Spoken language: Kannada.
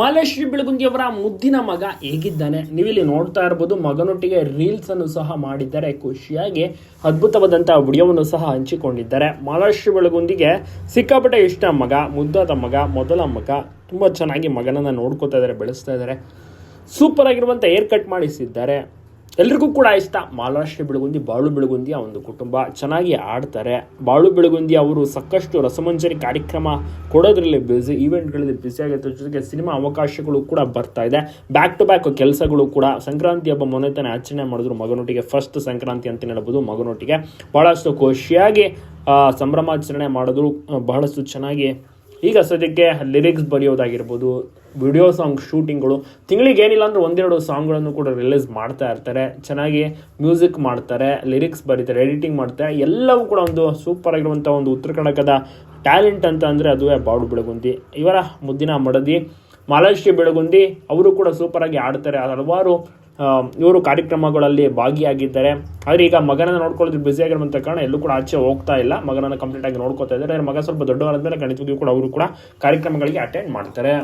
ಮಾಲಾಶ್ರೀ ಬೆಳಗುಂದಿಯವರ ಮುದ್ದಿನ ಮಗ ಹೇಗಿದ್ದಾನೆ? ನೀವಿಲ್ಲಿ ನೋಡ್ತಾ ಇರ್ಬೋದು, ಮಗನೊಟ್ಟಿಗೆ ರೀಲ್ಸ್ ಅನ್ನು ಸಹ ಮಾಡಿದ್ದಾರೆ, ಖುಷಿಯಾಗಿ ಅದ್ಭುತವಾದಂತಹ ವಿಡಿಯೋವನ್ನು ಸಹ ಹಂಚಿಕೊಂಡಿದ್ದಾರೆ. ಮಾಲಾಶ್ರೀ ಬೆಳಗುಂದಿಗೆ ಸಿಕ್ಕಾಪಟ್ಟೆ ಇಷ್ಟ ಮಗ, ಮುದ್ದಾದ ಮಗ, ಮೊದಲ ಮಗ, ತುಂಬ ಚೆನ್ನಾಗಿ ಮಗನನ್ನು ನೋಡ್ಕೋತಾ ಇದ್ದಾರೆ, ಬೆಳೆಸ್ತಾ ಇದ್ದಾರೆ. ಸೂಪರ್ ಆಗಿರುವಂತ ಏರ್ ಕಟ್ ಮಾಡಿಸಿದ್ದಾರೆ. ಎಲ್ರಿಗೂ ಕೂಡ ಇಷ್ಟ. ಮಾಲಾಶ್ರೀ ಬೆಳಗುಂದಿ, ಬಾಳು ಬೆಳಗುಂದಿ ಆ ಒಂದು ಕುಟುಂಬ ಚೆನ್ನಾಗಿ ಆಡ್ತಾರೆ. ಬಾಳು ಬೆಳಗುಂದಿ ಅವರು ಸಾಕಷ್ಟು ರಸಮಂಜರಿ ಕಾರ್ಯಕ್ರಮ ಕೊಡೋದ್ರಲ್ಲಿ ಬ್ಯುಸಿ ಈವೆಂಟ್ಗಳಲ್ಲಿ ಬ್ಯುಸಿ ಆಗಿರ್ತಾರೆ. ಜೊತೆಗೆ ಸಿನಿಮಾ ಅವಕಾಶಗಳು ಕೂಡ ಬರ್ತಾ ಇದೆ. ಬ್ಯಾಕ್ ಟು ಬ್ಯಾಕ್ ಕೆಲಸಗಳು ಕೂಡ ಸಂಕ್ರಾಂತಿ ಹಬ್ಬ ಮೊನ್ನೆ ತಾನೇ ಆಚರಣೆ ಮಾಡಿದ್ರು ಮಗನೊಟ್ಟಿಗೆ. ಫಸ್ಟ್ ಸಂಕ್ರಾಂತಿ ಅಂತ ಹೇಳ್ಬೋದು ಮಗನೊಟ್ಟಿಗೆ. ಬಹಳಷ್ಟು ಖುಷಿಯಾಗಿ ಸಂಭ್ರಮಾಚರಣೆ ಮಾಡಿದ್ರು. ಬಹಳಷ್ಟು ಚೆನ್ನಾಗಿ ಈಗ ಸದ್ಯಕ್ಕೆ ಲಿರಿಕ್ಸ್ ಬರೆಯೋದಾಗಿರ್ಬೋದು ವಿಡಿಯೋ ಸಾಂಗ್ ಶೂಟಿಂಗ್ಗಳು ತಿಂಗಳಿಗೆ ಏನಿಲ್ಲ ಅಂದ್ರೆ ಒಂದೆರಡು ಸಾಂಗ್ಗಳನ್ನು ಕೂಡ ರಿಲೀಸ್ ಮಾಡ್ತಾ ಇರ್ತಾರೆ. ಚೆನ್ನಾಗಿ ಮ್ಯೂಸಿಕ್ ಮಾಡ್ತಾರೆ ಲಿರಿಕ್ಸ್ ಬರೀತಾರೆ ಎಡಿಟಿಂಗ್ ಮಾಡ್ತಾರೆ. ಎಲ್ಲವೂ ಕೂಡ ಒಂದು ಸೂಪರ್ ಆಗಿರುವಂಥ ಒಂದು ಉತ್ತರ ಕನ್ನಡಕದ ಟ್ಯಾಲೆಂಟ್ ಅಂತ ಅಂದರೆ ಅದುವೇ ಬಾಡು ಬೆಳಗುಂದಿ. ಇವರ ಮುದ್ದಿನ ಮಡದಿ ಮಾಲಾಶ್ರೀ ಬೆಳಗುಂದಿ, ಅವರು ಕೂಡ ಸೂಪರ್ ಆಗಿ ಆಡ್ತಾರೆ. ಹಲವಾರು ಇವರು ಕಾರ್ಯಕ್ರಮಗಳಲ್ಲಿ ಭಾಗಿಯಾಗಿದ್ದಾರೆ. ಆದರೆ ಈಗ ಮಗನನ್ನ ನೋಡ್ಕೊಳ್ಳೋದು ಬ್ಯುಸಿ ಆಗಿರುವಂಥ ಕಾರಣ ಎಲ್ಲೂ ಕೂಡ ಆಚೆ ಹೋಗ್ತಾ ಇಲ್ಲ. ಮಗನನ್ನು ಕಂಪ್ಲೀಟ್ ಆಗಿ ನೋಡ್ಕೋತಾ ಇದ್ದಾರೆ. ಮಗ ಸ್ವಲ್ಪ ದೊಡ್ಡವರಾದ್ಮೇಲೆ ಖಂಡಿತವಾಗಿಯೂ ಕೂಡ ಅವರು ಕೂಡ ಕಾರ್ಯಕ್ರಮಗಳಿಗೆ ಅಟೆಂಡ್ ಮಾಡ್ತಾರೆ.